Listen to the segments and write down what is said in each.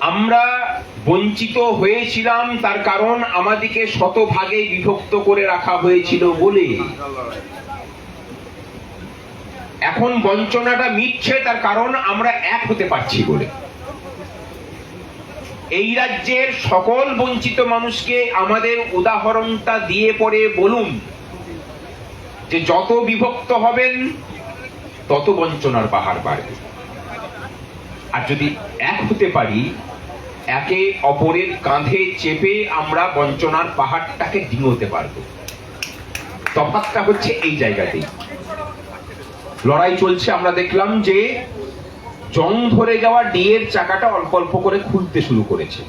আমরা বঞ্চিত হয়েছিলাম তার কারণ আমাদেরকে শতভাগে বিভক্ত করে রাখা হয়েছিল বলে। এখন বঞ্চনাটা মিটছে তার কারণ আমরা এক হতে পারছি বলে। এই রাজ্যের সকল বঞ্চিত মানুষকে আমাদের উদাহরণটা দিয়ে পরে বলুন যে যত বিভক্ত হবেন, তত বঞ্চনার পাহাড় বাড়বে। আর যদি এক হতে পারি, একে অপরের কাঁধে চেপে আমরা বঞ্চনার পাহাড়টাকে ডিঙোতে পারব। তফাৎটা হচ্ছে এই জায়গাতেই। লড়াই চলছে, আমরা দেখলাম যে জং ধরে যাওয়া ডিয়ের চাকাটা অল্প অল্প করে খুলতে শুরু করেছে।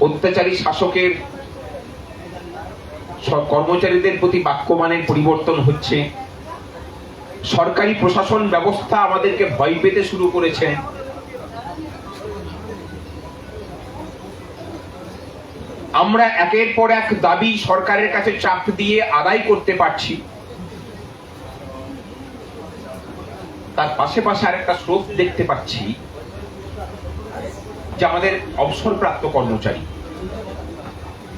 অত্যাচারী শাসকের কর্মচারীদের প্রতি বাক্যমানের পরিবর্তন হচ্ছে। সরকারি প্রশাসন ব্যবস্থা আমাদেরকে ভয় পেতে শুরু করেছে। আমরা একের পর এক দাবি সরকারের কাছে চাপ দিয়ে আদায় করতে পারছি। তার পাশে পাশে আরেকটা স্রোত দেখতে পাচ্ছি, যে আমাদের অবসরপ্রাপ্ত কর্মচারী,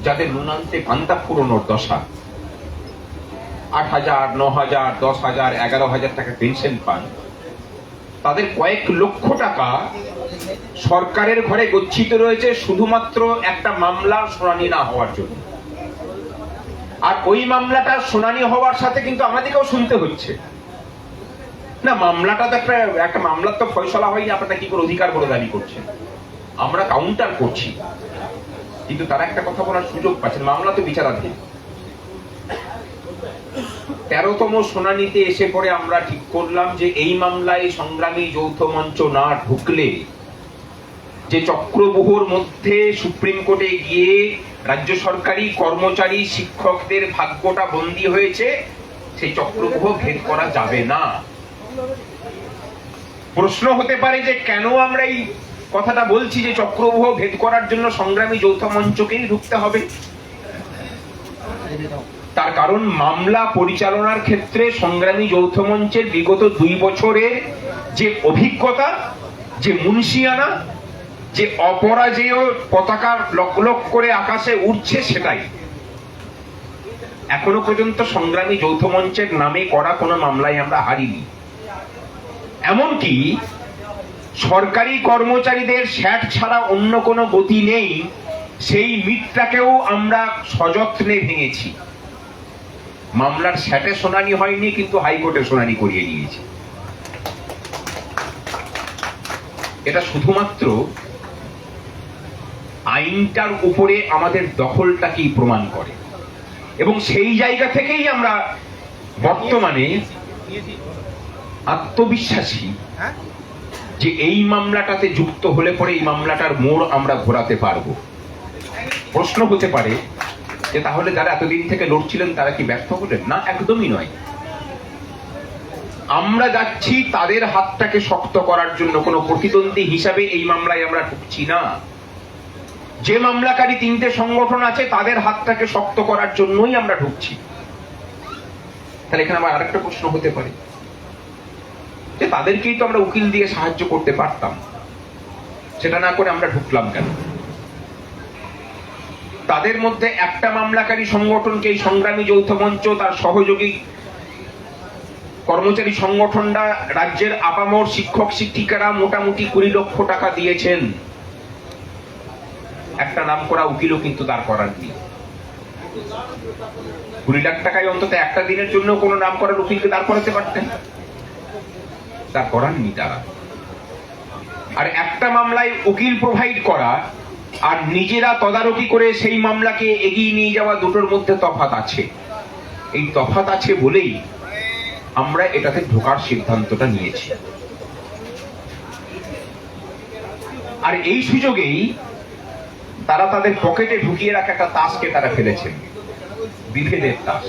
যাদের নুনান্তে পান্তা ফুরোনোর দশা, আট হাজার, ন হাজার, দশ হাজার, এগারো হাজার টাকা পেনশন পান, তাদের কয়েক লক্ষ টাকা সরকারের ঘরে গচ্ছিত রয়েছে শুধুমাত্র একটা মামলার শুনানি না হওয়ার জন্য। আর ওই মামলাটা শুনানি হওয়ার সাথে কিন্তু আমাদেরকেও শুনতে হচ্ছে। না, মামলাটা তো একটা একটা মামলার তো ফয়সলা হয়নি, আপনারা কি করে অধিকার বলে দাবি করছেন? আমরা কাউন্টার করছি। কিন্তু তারা একটা কথা বলার সুযোগ পাচ্ছেন, মামলা তো বিচারাধীন। তেরোতম শুনানিতে এসে পরে আমরা ঠিক করলাম যে এই মামলায় সংগ্রামী যৌথ মঞ্চ না ঢুকলে যে চক্রবহুর মধ্যে সুপ্রিম কোর্টে গিয়ে রাজ্য সরকারি কর্মচারী, শিক্ষকদের ভাগ্যটা বন্দী হয়েছে, সেই চক্রবহ ভেদ করা যাবে না। প্রশ্ন হতে পারে যে কেন আমরা এই কথাটা বলছি যে চক্রবহ ভেদ করার জন্য সংগ্রামী যৌথ মঞ্চকেই ঢুকতে হবে? তার কারণ মামলা পরিচালনার ক্ষেত্রে সংগ্রামী যৌথ মঞ্চের বিগত দুই বছরের যে অভিজ্ঞতা, যে মুন্সিয়ানা যে অপরাজেয় পতাকা লক লক করে আকাশে উঠছে সেটাই। এখনও পর্যন্ত সংগ্রামী যৌথ মঞ্চের নামে করা কোনো মামলায় আমরা হারিনি। এমনকি সরকারি কর্মচারীদের স্যাট ছাড়া অন্য কোনো গতি নেই, সেই মিটটাকেও আমরা সযত্নে ভেঙেছি। মামলার স্যাটে শুনানি হয়নি, কিন্তু হাইকোর্টে শুনানি করিয়ে নিয়েছি এটা শুধুমাত্র আইনটার উপরে আমাদের দখলটাকেই প্রমাণ করে? এবং সেই জায়গা থেকেই আমরা বর্তমানে আত্মবিশ্বাসী হ্যাঁ? যে এই মামলাটাতে যুক্ত হলে পরে এই মামলাটার মোড় আমরা ঘোরাতে পারব। প্রশ্ন হতে পারে যে তাহলে যারা এতদিন থেকে লড়ছিলেন তারা কি ব্যর্থ হলেন? না একদমই নয়। আমরা যাচ্ছি তাদের হাতটাকে শক্ত করার জন্য। কোনো প্রতিদ্বন্দ্বী হিসাবে এই মামলায় আমরা ঢুকছি না। যে মামলাকারী তিনটে সংগঠন আছে, তাদের হাতটাকে শক্ত করার জন্যই আমরা ঢুকছি। তাহলে এখানে আবার আরেকটা প্রশ্ন হতে পারে। যে তাদেরকেই তো আমরা উকিল দিয়ে সাহায্য করতে পারতাম। সেটা না করে আমরা ঢুকলাম কেন? তাদের মধ্যে একটা মামলাকারী সংগঠনকে এই সংগ্রামী যৌথ মঞ্চ, তার সহযোগী কর্মচারী সংগঠনরা রাজ্যের আপামর শিক্ষক শিক্ষিকারা মোটামুটি কুড়ি লক্ষ টাকা দিয়েছেন। একটা নাম করা উকিলও কিন্তু তার করার নেই। কুড়ি লাখ টাকায় অন্তত একটা দিনের জন্য কোনো নাম করার উকিলকে দাঁড় করাতে পারতেন। তা করাননি তারা। আর একটা মামলায় উকিল প্রোভাইড করা, আর নিজেরা তদারকি করে সেই মামলাকে এগিয়ে নিয়ে যাওয়া দুটোর মধ্যে তফাত আছে। এই তফাত আছে বলেই আমরা এটাতে ঢোকার সিদ্ধান্তটা নিয়েছি। আর এই সুযোগেই তারা তাদের পকেটে ঢুকিয়ে রাখা একটা তাসকে তারা ফেলেছেন। বিভেদের তাস।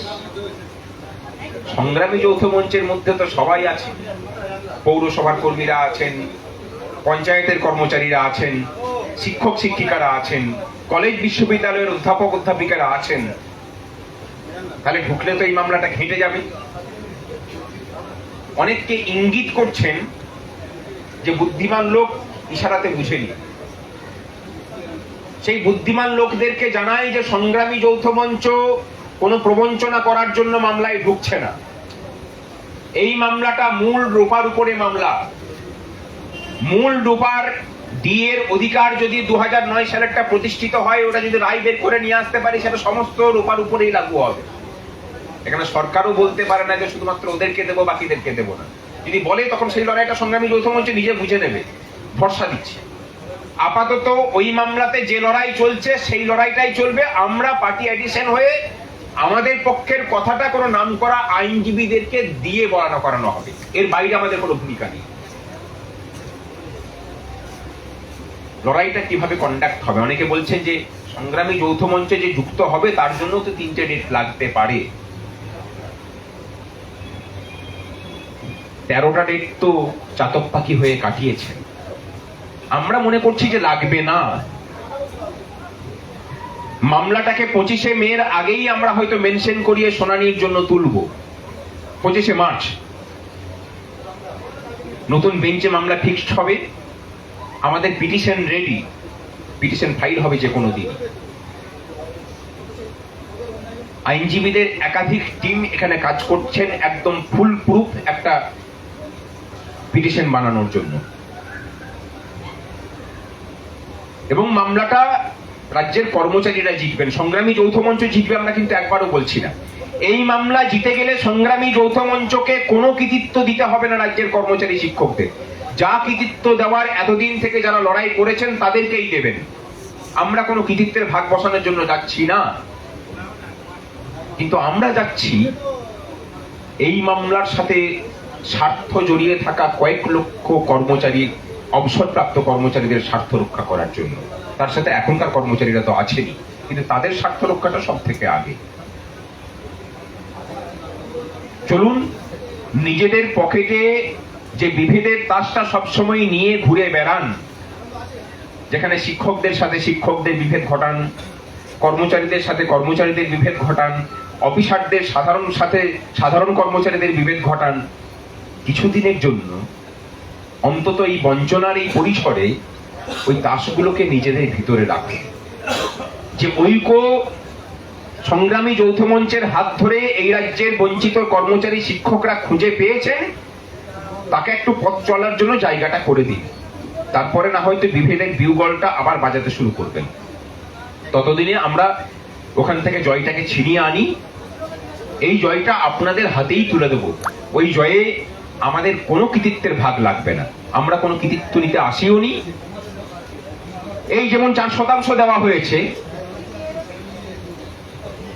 সংগ্রামী যৌথ মঞ্চের মধ্যে তো সবাই আছে পৌরসভার কর্মীরা আছেন, পঞ্চায়েতের কর্মচারীরা আছেন, শিক্ষক শিক্ষিকারা আছেন, কলেজ বিশ্ববিদ্যালয়ের অধ্যাপক অধ্যাপিকারা আছেন। তাহলে ঢুকলে তো এই মামলাটা ঘেঁটে যাবে। অনেককে ইঙ্গিত করছেন যে বুদ্ধিমান লোক ইশারাতে বুঝেনি। সেই বুদ্ধিমান লোকদেরকে জানাই যে সংগ্রামী যৌথ মঞ্চ কোনো প্রবঞ্চনা করার জন্য মামলায় ঢুকছে না। এই মামলাটা মূল রূপার উপরে মামলা। মূল রূপার ডি এর অধিকার যদি দু নয় সালেরটা প্রতিষ্ঠিত হয়, ওটা যদি রায় বের করে নিয়ে আসতে পারি, সেটা সমস্ত রূপার উপরেই লাগু হবে। এখানে সরকারও বলতে পারে না যে শুধুমাত্র ওদেরকে দেবো, বাকিদেরকে দেবো না। যদি বলে, তখন সেই লড়াইটা সংগ্রামী যৌথ মঞ্চ নিজে বুঝে নেবে। ভরসা দিচ্ছে। আপাতত ওই মামলাতে যে লড়াই চলছে, সেই লড়াইটাই চলবে। আমরা পার্টি এডিশন হয়ে আমাদের পক্ষের কথাটা কোনো নাম করা আইনজীবীদেরকে দিয়ে বলানো করানো হবে। এর বাইরে আমাদের কোনো ভূমিকা নেই। লড়াইটা কীভাবে কন্ডাক্ট হবে? অনেকে বলছেন যে সংগ্রামী যৌথ মঞ্চে যে যুক্ত হবে, তার জন্য তো তিনটে ডেট লাগতে পারে। তেরোটা ডেট তো চাতক পাখি হয়ে কাটিয়েছেন। আমরা মনে করছি যে লাগবে না। মামলাটাকে পঁচিশে মের আগেই আমরা হয়তো মেনশন করিয়ে শুনানির জন্য তুলব। পঁচিশে মার্চ। নতুন বেঞ্চে মামলা ফিক্সড হবে। আমাদের পিটিশন রেডি। পিটিশন ফাইল হবে যে কোনো দিন। আইনজীবীদের একাধিক টিম এখানে কাজ করছেন একদম ফুল প্রুফ একটা পিটিশন বানানোর জন্য। এবং মামলাটা রাজ্যের কর্মচারীরা জিতবেন। সংগ্রামী যৌথ মঞ্চ জিতবে আমরা কিন্তু একবারও বলছি না। এই মামলা জিতে গেলে সংগ্রামী যৌথ মঞ্চকে কোনো কৃতিত্ব দিতে হবে না রাজ্যের কর্মচারী শিক্ষকদের। যা কৃতিত্ব দেওয়ার এতদিন থেকে যারা লড়াই করেছেন তাদেরকেই দেবেন। আমরা কোনো কৃতিত্বের ভাগ বসানোর জন্য যাচ্ছি না। কিন্তু আমরা যাচ্ছি এই মামলার সাথে স্বার্থ জড়িয়ে থাকা কয়েক লক্ষ কর্মচারী অবসরপ্রাপ্ত কর্মচারীদের স্বার্থ রক্ষা করার জন্য। তার সাথে এখনকার কর্মচারীরা তো আছেনই, কিন্তু তাদের স্বার্থ রক্ষাটা সব থেকে আগে। চলুন, নিজেদের পকেটে যে বিভেদের তাসটা সবসময় নিয়ে ঘুরে বেড়ান, যেখানে শিক্ষকদের সাথে শিক্ষকদের বিভেদ ঘটান, কর্মচারীদের সাথে কর্মচারীদের বিভেদ ঘটান, অফিসারদের সাধারণ সাথে সাধারণ কর্মচারীদের বিভেদ ঘটান। কিছুদিনের জন্য অন্তত এই বঞ্চনার এই পরিসরে ওই দাসগুলোকে নিজেদের ভিতরে রাখে। যে ঐক্য সংগ্রামী যৌথ মঞ্চের হাত ধরে এই রাজ্যের বঞ্চিত কর্মচারী শিক্ষকরা খুঁজে পেয়েছেন, তাকে একটু পথ চলার জন্য জায়গাটা করে দিন। তারপরে না হয়তো বিভেদের বিউগলটা আবার বাজাতে শুরু করবেন। ততদিনে আমরা ওখান থেকে জয়টাকে ছিনিয়ে আনি। এই জয়টা আপনাদের হাতেই তুলে দেব। ওই জয়ে আমাদের কোনো কৃতিত্বের ভাগ লাগবে না। আমরা কোনো কৃতিত্ব নিতে আসিও নি। এই যেমন চার শতাংশ দেওয়া হয়েছে,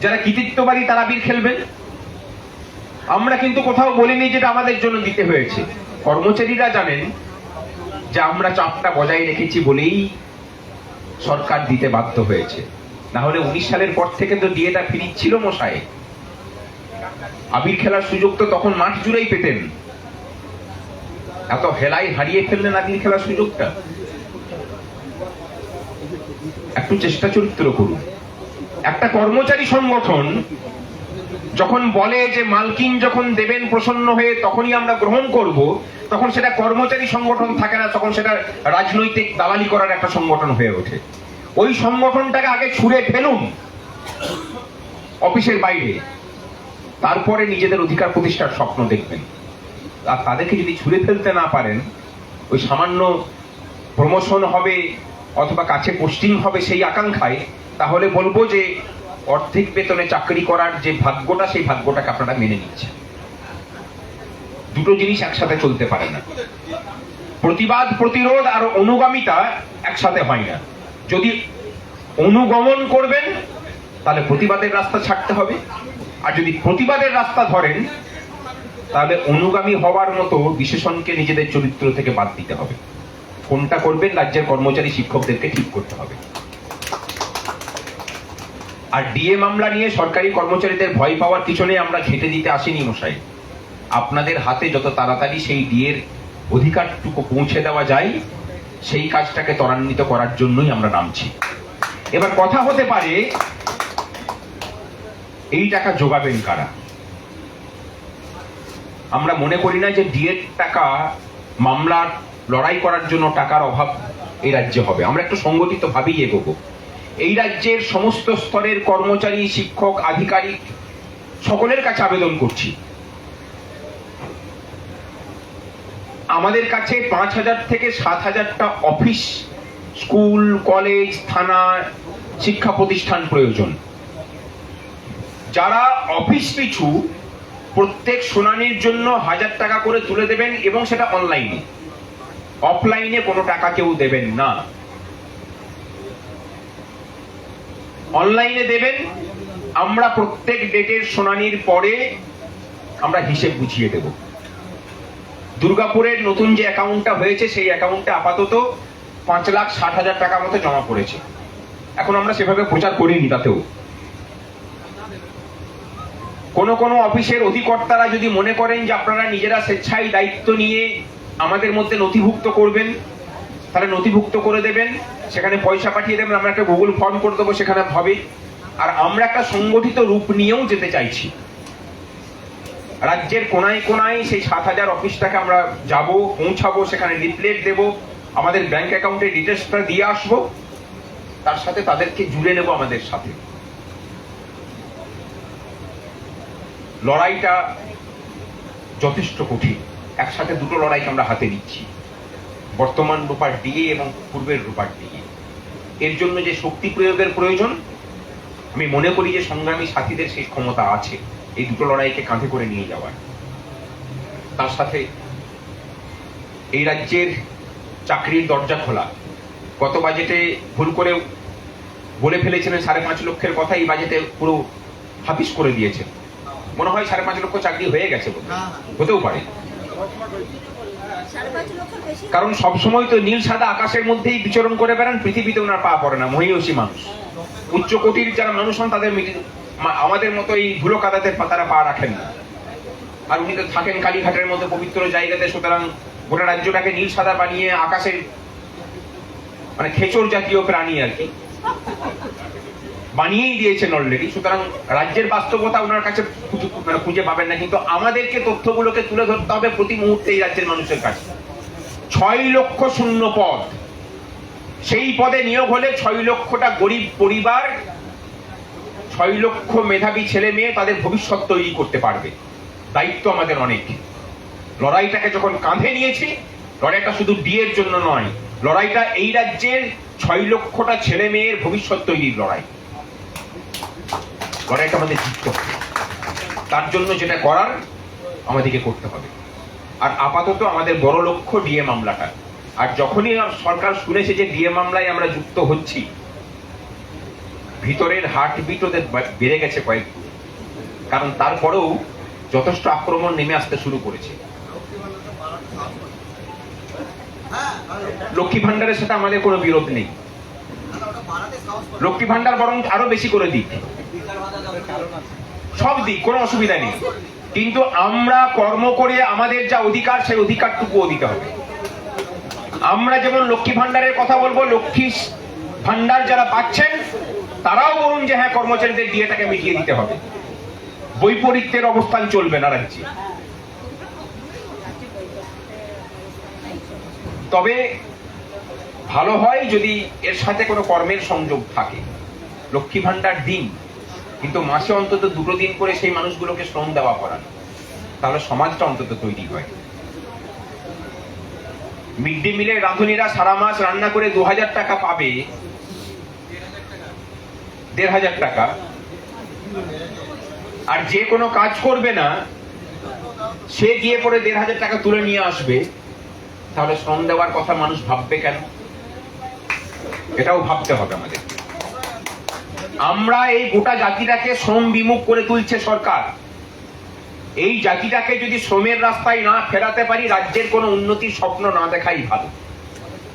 যারা কৃতিত্ববাদী তারা বীর খেলবেন, আমরা কিন্তু কোথাও বলিনি যেটা আমাদের জন্য দিতে হয়েছে। কর্মচারীরা জানেন যে আমরা চাপটা বজায় রেখেছি বলেই সরকার দিতে বাধ্য হয়েছে। না হলে উনিশ সালের পর থেকে তো ডিএটা ফিরিচ্ছিল মশাই। আবির খেলার সুযোগ তো তখন মাঠ জুড়েই পেতেন। এত হেলাই হারিয়ে ফেললেন আবির খেলার সুযোগটা। একটু চেষ্টা চরিত্র করুন। একটা কর্মচারী সংগঠন যখন বলে যে মালকিন যখন দেবেন প্রসন্ন হয়ে তখনই আমরা গ্রহণ করব, তখন সেটা কর্মচারী সংগঠন থাকে না, তখন সেটা রাজনৈতিক দালালি করার একটা সংগঠন হয়ে ওঠে। ওই সংগঠনটাকে আগে ছুঁড়ে ফেলুন অফিসের বাইরে। তারপরে নিজেদের অধিকার প্রতিষ্ঠার স্বপ্ন দেখবেন। আর তাদেরকে যদি ছুঁড়ে ফেলতে না পারেন, ওই সামান্য প্রমোশন হবে অথবা কাছে পোস্টিং হবে সেই আকাঙ্ক্ষায়, তাহলে বলব যে অর্ধেক বেতনে চাকরি করার যে ভাগ্যটা, সেই ভাগ্যটাকে আপনারা মেনে নিচ্ছেন। দুটো জিনিস একসাথে চলতে পারে না। প্রতিবাদ, প্রতিরোধ আর অনুগামিতা একসাথে হয় না। যদি অনুগমন করবেন, তাহলে প্রতিবাদের রাস্তা ছাড়তে হবে। আর যদি প্রতিবাদের রাস্তা ধরেন তাহলে অনুগামী হওয়ার মতো বিশেষণকে নিজেদের চরিত্র থেকে বাদ দিতে হবে। কোনটা করবেন রাজ্যের কর্মচারী শিক্ষকদেরকে ঠিক করতে হবে। আর ডিএ মামলা নিয়ে সরকারি কর্মচারীদের ভয় পাওয়ার পিছনে আমরা ঘেটে দিতে আসিনি মশাই। আপনাদের হাতে যত তাড়াতাড়ি সেই ডিএর অধিকারটুকু পৌঁছে দেওয়া যায়, সেই কাজটাকে ত্বরান্বিত করার জন্যই আমরা নামছি। এবার কথা হতে পারে, এই টাকা যোগাবেন কারা? আমরা মনে করি না যে ডিএর টাকা মামলার লড়াই করার জন্য টাকার অভাব এই রাজ্যে হবে। আমরা একটু সংগঠিত ভাবেই এগোবো। এই রাজ্যের সমস্ত স্তরের কর্মচারী, শিক্ষক, আধিকারিক সকলের কাছে আবেদন করছি। আমাদের কাছে পাঁচ হাজার থেকে সাত হাজারটা অফিস, স্কুল, কলেজ, থানা, শিক্ষা প্রতিষ্ঠান প্রয়োজন। যারা অফিস পিছু প্রত্যেক শুনানির জন্য হাজার টাকা করে তুলে দেবেন এবং সেটা অনলাইনে অফলাইনে কোনো টাকা কেউ দেবেন না। অনলাইনে দেবেন, আমরা প্রত্যেক ডেটের শুনানির পরে আমরা হিসেব বুঝিয়ে দেব। দুর্গাপুরের নতুন যে অ্যাকাউন্টটা হয়েছে, সেই অ্যাকাউন্টে আপাতত পাঁচ লাখ ষাট হাজার টাকা মতো জমা পড়েছে। এখন আমরা সেভাবে প্রচার করিনি তাতেও। কোন কোন অফিসের অধিকর্তারা যদি মনে করেন যে আপনারা নিজেরা স্বেচ্ছায় দায়িত্ব নিয়ে আমাদের মধ্যে নথিভুক্ত করবেন, তাহলে নথিভুক্ত করে দেবেন, সেখানে পয়সা পাঠিয়ে দেবেন, আমরা একটা গুগল ফর্ম করে দেবো, সেখানে হবে। আর আমরা একটা সংগঠিত রূপ নিয়েও যেতে চাইছি। রাজ্যের কোনায় কোনায় সেই সাত হাজার অফিসটাকে আমরা যাব, পৌঁছাবো, সেখানে লিফলেট দেব, আমাদের ব্যাংক অ্যাকাউন্টের ডিটেলসটা দিয়ে আসব, তার সাথে তাদেরকে জুড়ে নেব আমাদের সাথে। লড়াইটা যথেষ্ট কঠিন। একসাথে দুটো লড়াইকে আমরা হাতে নিচ্ছি। বর্তমান রূপার ডিএ এবং পূর্বের রূপার ডিএ এর জন্য যে শক্তি প্রয়োগের প্রয়োজন, আমি মনে করি যে সংগ্রামী সাথীদের সেই ক্ষমতা আছে এই দুটো লড়াইকে কাঁধে করে নিয়ে যাওয়ার। তার সাথে এই রাজ্যের চাকরির দরজা খোলা। গত বাজেটে ভুল করে বলে ফেলেছিলেন সাড়ে পাঁচ লক্ষের কথা, এই বাজেটে পুরো হাফিস করে দিয়েছেন। মনে হয় সাড়ে পাঁচ লক্ষ চাকরি হয়ে গেছে হতেও পারে। কারণ সবসময় তো নীল সাদা আকাশের মধ্যেই বিচরণ করে বেড়ান পৃথিবীতে ওনার পা পড়ে না মহিষী মানুষ। উচ্চ কোটির যারা মানুষ হন তাদের আমাদের মতো এই ধুলো কাদাতে তারা পা রাখেন না। আর উনি তো থাকেন কালীঘাটের মতো পবিত্র জায়গাতে সুতরাং গোটা রাজ্যটাকে নীল সাদা বানিয়ে আকাশের মানে খেচর জাতীয় প্রাণী আর কি। বানিয়েই দিয়েছেন অলরেডি সুতরাং রাজ্যের বাস্তবতা ওনার কাছে মানে খুঁজে পাবেন না, কিন্তু আমাদেরকে তথ্যগুলোকে তুলে ধরতে হবে প্রতি মুহূর্তে এই রাজ্যের মানুষের কাছে। ছয় লক্ষ শূন্য পদ। সেই পদে নিয়োগ হলে ছয় লক্ষটা গরিব পরিবার, ছয় লক্ষ মেধাবী ছেলে মেয়ে তাদের ভবিষ্যৎ তৈরি করতে পারবে। দায়িত্ব আমাদের অনেক। লড়াইটাকে যখন কাঁধে নিয়েছি, লড়াইটা শুধু বিয়ের জন্য নয়, লড়াইটা এই রাজ্যের ছয় লক্ষটা ছেলে মেয়ের ভবিষ্যৎ তৈরির লড়াই। লড়াইটা আমাদের জিততে তার জন্য যেটা করার আমাদেরকে করতে হবে। আর আপাতত আমাদের বড় লক্ষ্য ডিএ মামলাটা। আর যখনই সরকার শুনেছে যে ডিএ মামলায় আমরা যুক্ত হচ্ছি, ভিতরের হার্টবিট ওদের বেড়ে গেছে কয়েক কারণ তারপরেও যথেষ্ট আক্রমণ নেমে আসতে শুরু করেছে। লক্ষ্মী ভান্ডারের সাথে আমাদের কোনো বিরোধ নেই। লক্ষ্মী ভান্ডার বরং আরও বেশি করে দিক। সব দিক, কোনো অসুবিধা নেই। কিন্তু আমরা কর্ম করে আমাদের যা অধিকার, সেই অধিকারটুকুও দিতে হবে। আমরা যেমন লক্ষ্মী ভান্ডারের কথা বলব, লক্ষ্মী ভান্ডার যারা পাচ্ছেন, তারাও বলুন যে হ্যাঁ কর্মচারীদের ডিএটাকে মিটিয়ে দিতে হবে। বৈপরীত্যের অবস্থান চলবে না রাজ্যে। তবে ভালো হয় যদি এর সাথে কোনো কর্মের সংযোগ থাকে। লক্ষ্মী ভান্ডার দিন। কিন্তু মাসে অন্তত দুটো দিন করে সেই মানুষগুলোকে শ্রম দেওয়া করান তাহলে সমাজটা অন্তত তৈরি হয়। মিড ডে মিলের রাঁধুনিরা সারা মাস রান্না করে দু হাজার টাকা পাবে। দেড় হাজার টাকা। আর যে কোনো কাজ করবে না, সে গিয়ে পরে দেড় হাজার টাকা তুলে নিয়ে আসবে। তাহলে শ্রম দেওয়ার কথা মানুষ ভাববে কেন? এটাও ভাবতে হবে আমাদের। আমরা এই গোটা জাতিটাকে শ্রম বিমুখ করে তুলছে সরকার। এই জাতিটাকে যদি শ্রমের রাস্তায় না ফেরাতে পারি, রাজ্যের কোনো উন্নতির স্বপ্ন না দেখাই ভালো।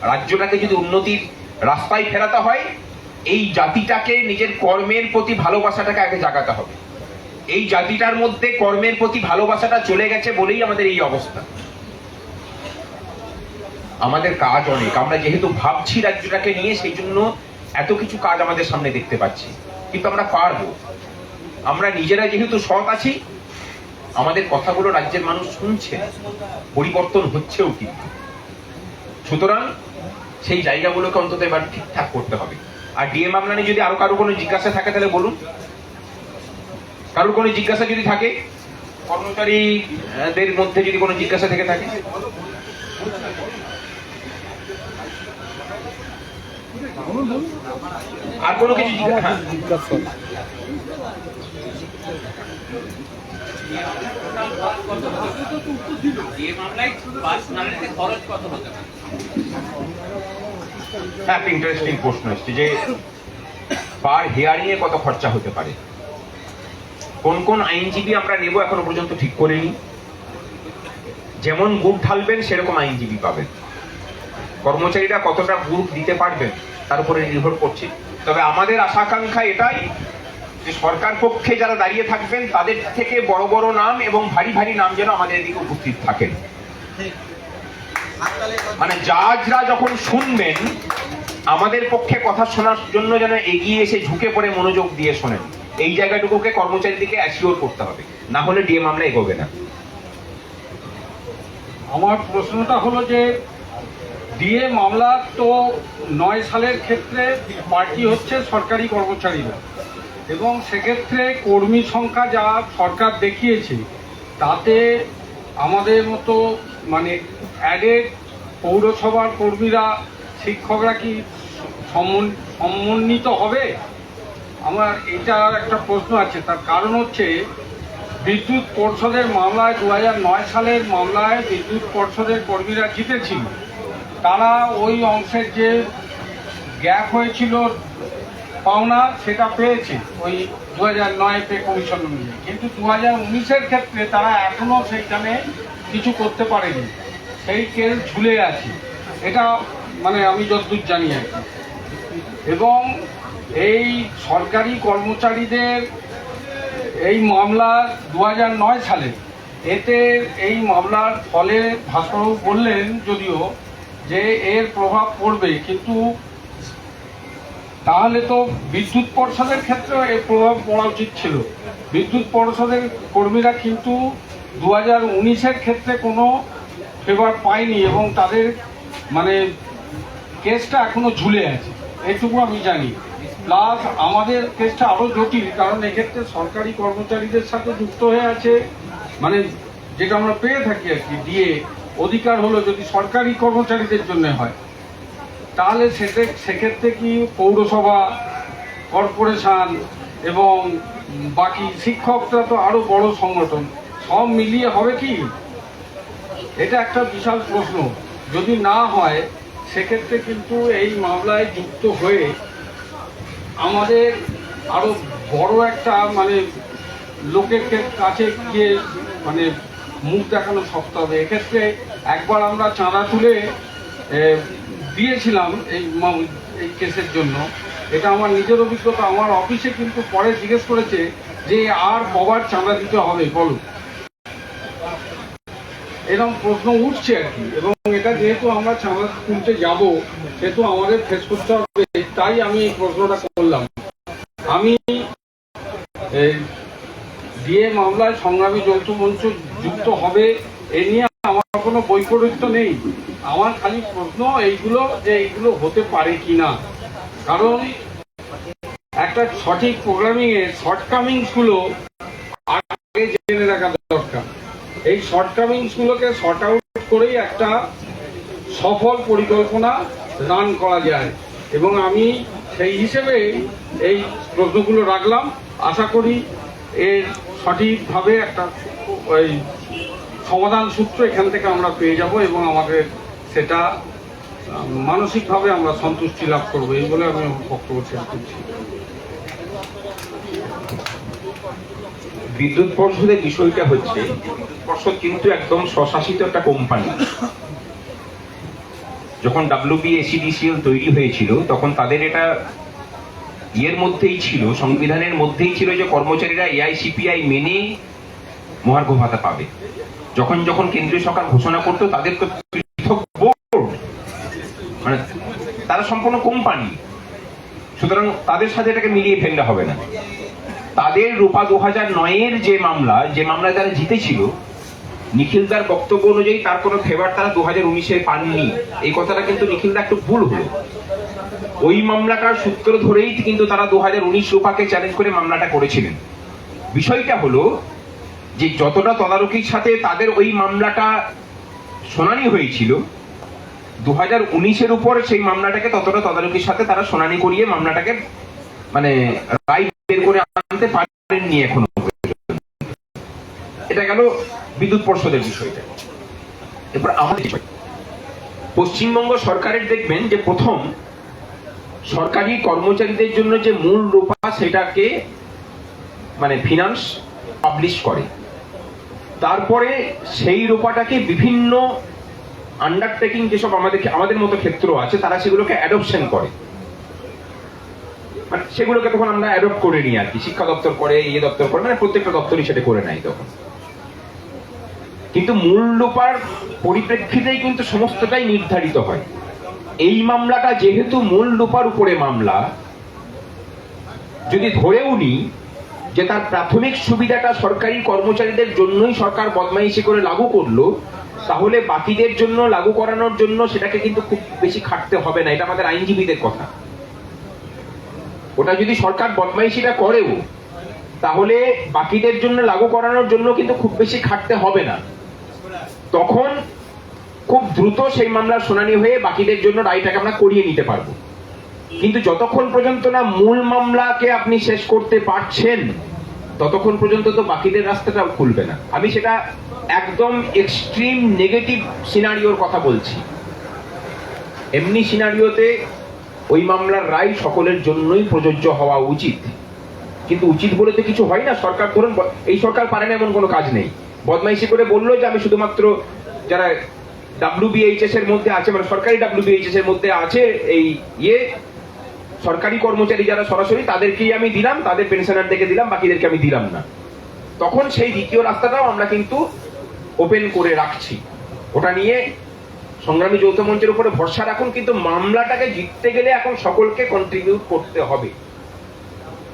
রাজ্যটাকে যদি উন্নতির রাস্তায় ফেরাতে হয়, এই জাতিটাকে নিজের কর্মের প্রতি ভালোবাসাটাকে আগে জাগাতে হবে। এই জাতিটার মধ্যে কর্মের প্রতি ভালোবাসাটা চলে গেছে বলেই আমাদের এই অবস্থা। আমাদের কাজ অনেক। আমরা যেহেতু ভাবছি রাজ্যটাকে নিয়ে, সেই জন্য এত কিছু কাজ আমাদের সামনে দেখতে পাচ্ছি, কিন্তু আমরা পারব। আমরা নিজেরা যেহেতু সৎ আছি, আমাদের কথাগুলো রাজ্যের মানুষ শুনছে, পরিবর্তন হচ্ছেও কিন্তু। সুতরাং সেই জায়গাগুলোকে অন্তত এবার ঠিকঠাক করতে হবে। আর ডিএ মামলা যদি আরও কারও কোনো জিজ্ঞাসা থাকে তাহলে বলুন। কারোর কোনো জিজ্ঞাসা যদি থাকে, কর্মচারীদের মধ্যে যদি কোনো জিজ্ঞাসা থেকে থাকে। আর কোনো কিছু জিজ্ঞাসা হ্যাঁ। পারে হ্যাঁ, ইন্টারেস্টিং প্রশ্ন পার কত খরচা হতে পারে? কোন কোন আইনজীবী আমরা নেব এখনও পর্যন্ত ঠিক করিনি। যেমন গুড় ঢালবেন সেরকম আইনজীবী পাবেন। কর্মচারীরা কতটা গুড় দিতে পারবেন? তার উপরে নির্ভর করছে। তবে আমাদের আশা আকাঙ্ক্ষা এটাই যে সরকার পক্ষে যারা দাঁড়িয়ে থাকবেন, তাদের থেকে বড় বড় নাম এবং ভারী ভারী নাম যেন আমাদের এদিকে উপস্থিত থাকেন। মানে জাজরা যখন শুনবেন, আমাদের পক্ষে কথা শোনার জন্য যেন এগিয়ে এসে ঝুঁকে পড়ে মনোযোগ দিয়ে শোনেন। এই জায়গাটুকুকে কর্মচারীদেরকে অ্যাসিওর করতে হবে। না হলে ডিএ মামলা এগোবে না। আমার প্রশ্নটা হলো যে ডিএ মামলা তো নয় সালের ক্ষেত্রে পার্টি হচ্ছে সরকারি কর্মচারীরা। এবং সেক্ষেত্রে কর্মী সংখ্যা যা সরকার দেখিয়েছে, তাতে আমাদের মতো মানে অ্যাডেড পৌরসভার কর্মীরা, শিক্ষকরা কি সমন্বিত হবে? আমার এটার একটা প্রশ্ন আছে। তার কারণ হচ্ছে বিদ্যুৎ পর্ষদের মামলায় দু সালের মামলায় বিদ্যুৎ পর্ষদের কর্মীরা জিতেছিল। তারা ওই অংশের যে গ্যাপ হয়েছিল পাওনা, সেটা পেয়েছে ওই দু হাজার নয় পে কমিশন অনুযায়ী। কিন্তু দু হাজার উনিশের ক্ষেত্রে তারা এখনও সেইখানে কিছু করতে পারেনি। সেই কেস ঝুলে আছে। এটা মানে আমি যতদূর জানি আর কি। এবং এই সরকারি কর্মচারীদের এই মামলা দু নয় সালে, এতে এই মামলার ফলে ভাস্করবাবু বললেন যদিও যে এর প্রভাব পড়বে, কিন্তু তাহলে তো বিদ্যুৎ পর্ষদের ক্ষেত্রে এর প্রভাব পড়া উচিত ছিল। বিদ্যুৎ পর্ষদের কর্মীরা কিন্তু দু হাজার উনিশের ক্ষেত্রে কোনো ফেভার পায়নি এবং তাদের মানে কেসটা এখনও ঝুলে আছে। এটুকু আমি জানি। প্লাস আমাদের কেসটা আরও জটিল, কারণ এক্ষেত্রে সরকারি কর্মচারীদের সাথে যুক্ত হয়ে আছে মানে যেটা আমরা পেয়ে থাকি আর কি দিয়ে অধিকার হলো যদি সরকারি কর্মচারীদের জন্য হয়। তাহলে সেতে সেক্ষেত্রে কি পৌরসভা, কর্পোরেশন এবং বাকি শিক্ষকরা তো আরও বড় সংগঠন, সব মিলিয়ে হবে কি? এটা একটা বিশাল প্রশ্ন। যদি না হয়, সেক্ষেত্রে কিন্তু এই মামলায় যুক্ত হয়ে আমাদের আরও বড় একটা মানে লোকের কাছে গিয়ে মানে মুখ দেখানো শক্ত হবে। এক্ষেত্রে একবার আমরা চাঁদা তুলে দিয়েছিলাম এই এই কেসের জন্য। এটা আমার নিজের অভিজ্ঞতা, আমার অফিসে কিন্তু পরে জিজ্ঞেস করেছে যে আর কবার চাঁদা দিতে হবে, বলো। এরকম প্রশ্ন উঠছে আর কি, এবং এটা যেহেতু আমরা চাঁদা তুলতে যাব, সেহেতু আমাদের ফেস করতে হবে, তাই আমি এই প্রশ্নটা করলাম। আমি দিয়ে মামলায় সংগ্রামী যৌথ মঞ্চ যুক্ত হবে এ নিয়ে আমার কোনো বৈপরীত্য নেই। আমার খালি প্রশ্ন এইগুলো যে এইগুলো হতে পারে কি না কারণ একটা সঠিক প্রোগ্রামিং এর শর্টকামিংসগুলো আগে জেনে রাখা দরকার। এই শর্টকামিংস গুলোকে শর্ট আউট করেই একটা সফল পরিকল্পনা রান করা যায়। এবং আমি সেই হিসেবে এই প্রশ্নগুলো রাখলাম। আশা করি এর সঠিকভাবে একটা ওই সমাধান সূত্র এখান থেকে আমরা পেয়ে যাব এবং আমাদের সেটা মানসিকভাবে আমরা সন্তুষ্টি লাভ করব, এই বলে আমি বক্তব্য শেষ করছি। বিদ্যুৎ পর্ষদের বিষয়টা হচ্ছে, বিদ্যুৎ পর্ষদ কিন্তু একদম স্বশাসিত একটা কোম্পানি যখন ডাব্লিউবি এসিডিসিএল তৈরি হয়েছিল, তখন তাদের এটা ইয়ের মধ্যেই ছিল, সংবিধানের মধ্যেই ছিল যে কর্মচারীরা এআইসিপিআই মেনে মহার্ঘ ভাতা পাবে। যখন যখন কেন্দ্রীয় সরকার ঘোষণা করতো তাদের তো পৃথক বোর্ড মানে তারা সম্পূর্ণ কোম্পানি সুতরাং তাদের সাথে এটাকে মিলিয়ে ফেললে হবে না। তাদের রূপা দু হাজার নয়ের যে মামলা, যে মামলায় তারা জিতেছিল, নিখিলদার বক্তব্য অনুযায়ী তার কোনো ফেভার তারা দু হাজার উনিশে পাননি। এই কথাটা কিন্তু নিখিলদা একটু ভুল হলো। ওই মামলাটার সূত্র ধরেই কিন্তু তারা দু হাজার উনিশ রূপাকে চ্যালেঞ্জ করে মামলাটা করেছিলেন। বিষয়টা হলো যে যতটা তদারকির সাথে তাদের ওই মামলাটা শুনানি হয়েছিল দু হাজার উনিশের উপর সেই মামলাটাকে ততটা তদারকির সাথে তারা শুনানি করিয়ে মামলাটাকে মানে রায় বের করে আনতে পারেননি এখনও এটা গেল বিদ্যুৎ পর্ষদের বিষয়টা। এরপর আমাদের পশ্চিমবঙ্গ সরকারের দেখবেন যে প্রথম সরকারি কর্মচারীদের জন্য যে মূল রূপা সেটাকে মানে ফিনান্স পাবলিশ করে। তারপরে সেই রূপাটাকে বিভিন্ন আন্ডারটেকিং যেসব আমাদের আমাদের মতো ক্ষেত্র আছে, তারা সেগুলোকে অ্যাডপশন করে। মানে সেগুলোকে তখন আমরা অ্যাডপ্ট করে নিই আর কি। শিক্ষা দপ্তর করে ইয়ে দপ্তর করে মানে প্রত্যেকটা দপ্তরই সেটা করে নেয় তখন। কিন্তু মূল রূপার পরিপ্রেক্ষিতেই কিন্তু সমস্তটাই নির্ধারিত হয়। এই মামলাটা যেহেতু মূল রূপার উপরে মামলা, যদি ধরেও নিই যে তার প্রাথমিক সুবিধাটা সরকারি কর্মচারীদের জন্যই সরকার বদমাইশি করে লাগু করল, তাহলে বাকিদের জন্য লাগু করানোর জন্য সেটাকে কিন্তু খুব বেশি খাটতে হবে না, এটা আমাদের আইনজীবীদের কথা। ওটা যদি সরকার বদমাইশিটা করেও, তাহলে বাকিদের জন্য লাগু করানোর জন্য কিন্তু খুব বেশি খাটতে হবে না। তখন খুব দ্রুত সেই মামলার শুনানি হয়ে বাকিদের জন্য রায়টাকে আমরা করিয়ে নিতে পারব। কিন্তু যতক্ষণ পর্যন্ত না মূল মামলাকে আপনি শেষ করতে পারছেন, ততক্ষণ পর্যন্ত তো বাকিদের রাস্তাটা খুলবে না। আমি সেটা একদম এক্সট্রিম নেগেটিভ সিনারিওর কথা বলছি। এমনি সিনারিওতে ওই মামলার রায় সকলের জন্যই প্রযোজ্য হওয়া উচিত। কিন্তু উচিত বলে তো কিছু হয় না। সরকার ধরুন, এই সরকার পারে না এমন কোনো কাজ নেই। বদমাইশি করে বলল যে আমি শুধুমাত্র যারা ডাব্লিউবিএইচএস এর মধ্যে আছে মানে সরকারি ডাব্লিউবিএইচএস এর মধ্যে আছে এই ইয়ে সরকারি কর্মচারী যারা সরাসরি, তাদেরকেই আমি দিলাম, তাদের পেনশনারদেরকে দিলাম, বাকিদেরকে আমি দিলাম না। তখন সেই দ্বিতীয় রাস্তাটাও আমরা কিন্তু ওপেন করে রাখছি। ওটা নিয়ে সংগ্রামী যৌথ মঞ্চের উপরে ভরসা রাখুন, কিন্তু মামলাটাকে জিততে গেলে এখন সকলকে কন্ট্রিবিউট করতে হবে।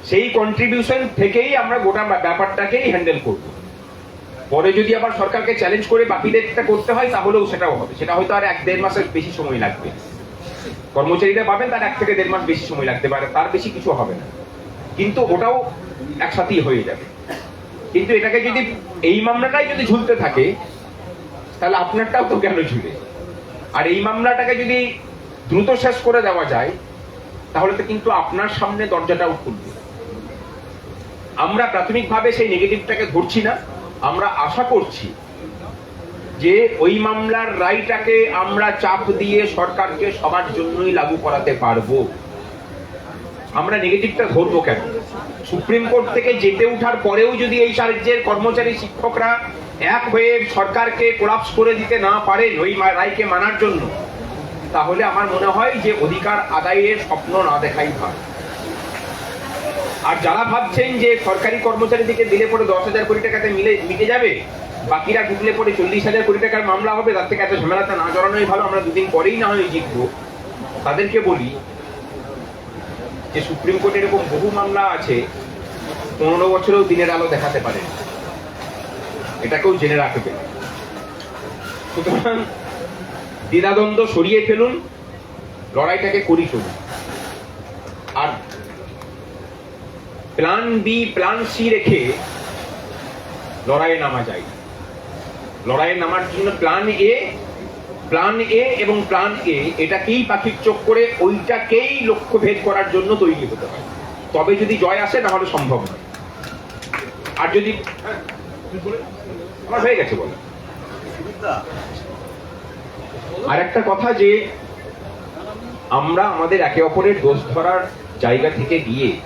সেই কন্ট্রিবিউশন থেকেই আমরা গোটা ব্যাপারটাকেই হ্যান্ডেল করব। পরে যদি আবার সরকারকে চ্যালেঞ্জ করে বাকিদেরটা করতে হয়, তাহলেও সেটাও হবে। সেটা হয়তো আর এক দেড় মাসের বেশি সময় লাগবে। কর্মচারীরা পাবেন, তার এক থেকে দেড় মাস বেশি সময় লাগতে পারে, তার বেশি কিছু হবে না। কিন্তু ওটাও একসাথেই হয়ে যাবে। কিন্তু এটাকে যদি এই মামলাটাই যদি ঝুলতে থাকে, তাহলে আপনারটাও তো কেন ঝুলে? আর এই মামলাটাকে যদি দ্রুত শেষ করে দেওয়া যায়, তাহলে তো কিন্তু আপনার সামনে দরজাটাও খুলবে। আমরা প্রাথমিকভাবে সেই নেগেটিভটাকে ধরছি না, আমরা আশা করছি যে ওই মামলার রায়টাকে আমরা চাপ দিয়ে সরকারকে সবার জন্যই লাগু করাতে পারব। আমরা নেগেটিভটা ধরবো কেন? সুপ্রিম কোর্ট থেকে যেতে ওঠার পরেও যদি এই রাজ্যের কর্মচারী শিক্ষকরা এক হয়ে সরকারকে কোলাপস করে দিতে না পারেন ওই রায়কে মানার জন্য, তাহলে আমার মনে হয় যে অধিকার আদায়ের স্বপ্ন না দেখাই ভালো। আর যারা ভাবছেন যে সরকারি কর্মচারীদেরকে দিলে পরে দশ হাজার কোটি টাকাতে মিলে মিটে যাবে বাকিরা ঢুকলে পরে চল্লিশ হাজার কোটি টাকার মামলা হবে, তার থেকে এত ঝামেলাটা না জড়ানোই ভালো, আমরা দুদিন পরেই না হয় জিতবো। তাদেরকে বলি যে, সুপ্রিম কোর্টে এরকম বহু মামলা আছে, পনেরো বছরেও দিনের আলো দেখাতে পারে এটাকেও জেনে রাখবে। সুতরাং দ্বিধাদ্বন্দ্ব সরিয়ে ফেলুন, লড়াইটাকে করি চলুন। আর প্ল্যান বি প্ল্যান সি রেখে লড়াইয়ে নামা যায়। লড়াইয়ে নামার জন্য প্ল্যান এ প্ল্যান এ এবং প্ল্যান এ এটাকেই পাখির চোখ করে ওইটাকেই লক্ষ্য ভেদ করার জন্য তৈরি হতে হয়। তবে যদি জয় আসে তাহলে সম্ভব নয়। আর যদি হ্যাঁ, গেছে বলে। আর একটা কথা যে আমরা আমাদের একে অপরের দোষ ধরার জায়গা থেকে গিয়ে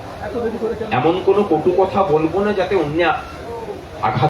এমন কোনো কটু কথা বলব না যাতে অন্য আঘাত